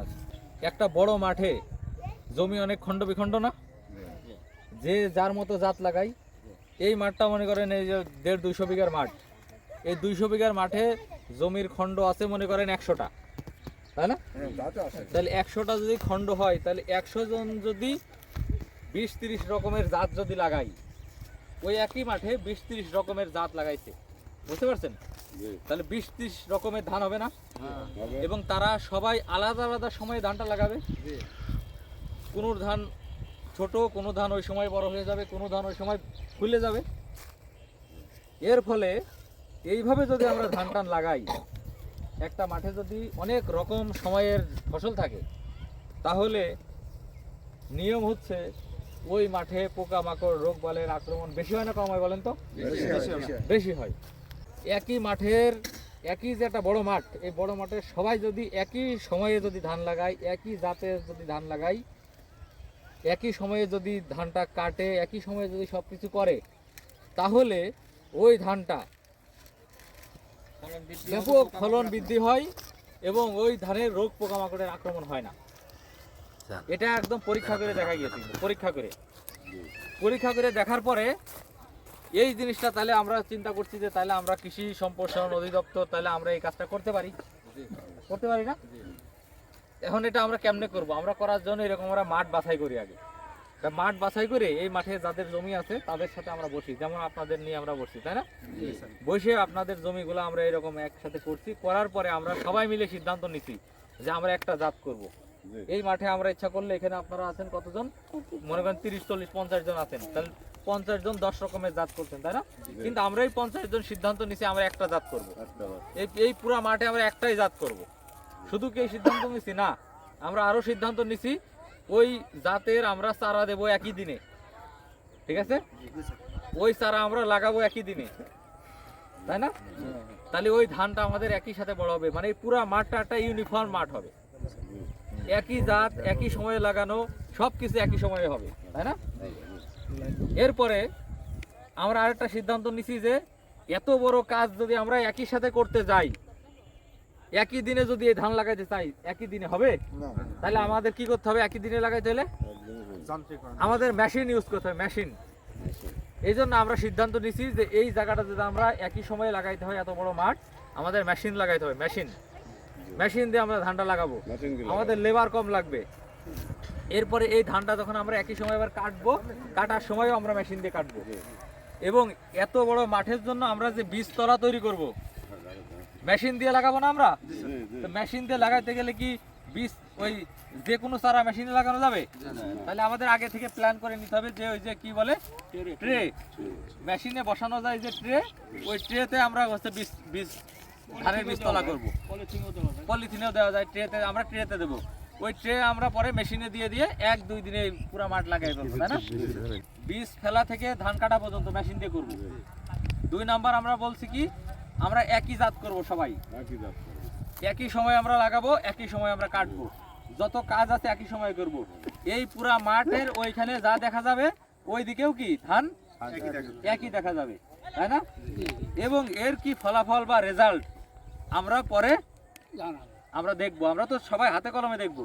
আচ্ছা। একটা বড় মাঠে জমি অনেক খণ্ড বিখণ্ড না? যে যার মতো জাত লাগাই, এই মাঠটা মনে করেন এই যে দেড় দুইশো বিঘার মাঠ। এই দুইশো বিঘার মাঠে জমির খণ্ড আছে মনে করেন একশোটা। তাই না? তাহলে একশোটা যদি খণ্ড হয়, তাহলে একশো জন যদি বিশ তিরিশ রকমের জাত যদি লাগাই, ওই একই মাঠে বিশ তিরিশ রকমের জাত লাগাইছে। বুঝতে পারছেন? তাহলে বিশ ত্রিশ রকমের ধান হবে না? এবং তারা সবাই আলাদা আলাদা সময়ে ধানটা লাগাবে? কোনো ধান ছোট কোনো ধান ওই সময় বড় হয়ে যাবে কোনো ধান ওই সময় খুলে যাবে? এর ফলে এইভাবে যদি আমরা ধান টান লাগাই একটা মাঠে যদি অনেক রকম সময়ের ফসল থাকে তাহলে নিয়ম হচ্ছে ওই মাঠে পোকামাকড় রোগ বালের আক্রমণ বেশি হয় না কম হয় বলেন তো? বেশি হয়। একই মাঠের একই যে একটা বড় মাঠ এই বড় মাঠে সবাই যদি একই সময়ে যদি ধান লাগায় একই জাতের যদি ধান লাগাই একই সময়ে যদি ধানটা কাটে একই সময়ে যদি সব কিছু করে তাহলে ওই ধানটা ব্যাপক ফলন বৃদ্ধি হয় এবং ওই ধানের রোগ পোকামাকড়ের আক্রমণ হয় না। এটা একদম পরীক্ষা করে দেখা গিয়েছে পরীক্ষা করে। পরীক্ষা করে দেখার পরে এই জিনিসটা তাহলে আমরা চিন্তা করছি যে তাহলে আমরা কৃষি সম্প্রসারণ অধিদপ্তর তাহলে আমরা এই কাজটা করতে পারি। করতে পারি না? এখন এটা আমরা কেমনে করব? আমরা করার জন্য এরকম আমরা মাঠ বাছাই করি আগে। মাঠ বাছাই করে এই মাঠে যাদের জমি আছে তাদের সাথে আমরা বসি। যেমন আপনাদের নিয়ে আমরা বসি তাই না? বসে আপনাদের জমিগুলো আমরা এরকম একসাথে করছি। করার পরে আমরা সবাই মিলে সিদ্ধান্ত নিছি যে আমরা একটা জাত করব। এই মাঠে আমরা ইচ্ছা করলে এখানে আপনারা আছেন কতজন? মনে করেন তিরিশ চল্লিশ পঞ্চাশ জন আছেন। তাহলে পঞ্চাশ জন দশ রকমের জাত করছেন তাই না? কিন্তু আমরা এই পঞ্চাশ জন সিদ্ধান্ত নিছি আমরা একটা জাত করব। এই এই পুরো মাঠে আমরা একটাই জাত করব। শুধু কি এই সিদ্ধান্ত নিছি? না আমরা আরও সিদ্ধান্ত নিছি ওই জাতের আমরা চারা দেব একই দিনে। ঠিক আছে? ওই চারা আমরা লাগাবো একই দিনে। তাই না? তাহলে ওই ধানটা আমাদের একই সাথে বড় হবে। মানে এই পুরো মাঠটা একটা ইউনিফর্ম মাঠ হবে। একই জাত একই সময়ে লাগানো সব কিছু একই সময়ে হবে। তাই না? এরপরে আমরা আরেকটা সিদ্ধান্ত নিছি যে এত বড় কাজ যদি আমরা একই সাথে করতে যাই একই দিনে যদি এই ধান লাগাইতে চাই একই দিনে হবে? তাহলে আমাদের কি করতে হবে? একই দিনে লাগাইতে হলে? আমাদের মেশিন ইউজ করতে হবে মেশিন এই জন্য আমরা সিদ্ধান্ত নিছি যে এই জায়গাটা যদি আমরা একই সময়ে লাগাইতে হয় এত বড় মাঠ আমাদের মেশিন লাগাইতে হবে মেশিন মেশিন দিয়ে আমরা ধানটা লাগাবো। আমাদের লেবার কম লাগবে। এরপরে এই ধানটা যখন আমরা একই সময় আবার কাটবো কাটার সময়ও আমরা মেশিন দিয়ে কাটবো। এবং এত বড় মাঠের জন্য আমরা যে বীজতলা তৈরি করব মেশিন দিয়ে লাগাবো না আমরা? তো মেশিন দিয়ে লাগাইতে গেলে কি বীজ ওই যে কোনো সারা মেশিনে লাগানো যাবে? তাহলে আমাদের আগে থেকে প্ল্যান করে নিতে হবে যে ওই যে কি বলে? ট্রে মেশিনে বসানো যায় যে ট্রে ওই ট্রেতে আমরা হচ্ছে বীজ বীজ ধানের বীজ বীজতলা করব। পলিথিনেও দেওয়া যায়। ট্রেতে আমরা ট্রেতে দেবো। ওই ট্রে আমরা পরে মেশিনে দিয়ে দিয়ে এক দুই দিনে পুরো মাঠ লাগাই ফেলব তাই না? বীজ ফেলা থেকে ধান কাটা পর্যন্ত মেশিন দিয়ে করব। দুই নাম্বার আমরা বলছি কি আমরা একই জাত করব সবাই। একই সময় আমরা লাগাবো একই সময় আমরা কাটবো। যত কাজ আছে একই সময় করব। এই পুরা মাঠের ওইখানে যা দেখা যাবে ওই দিকেও কি ধান? একই দেখা যাবে। তাই না? এবং এর কি ফলাফল বা রেজাল্ট আমরা পরে আমরা দেখব আমরা তো সবাই হাতে কলমে দেখব।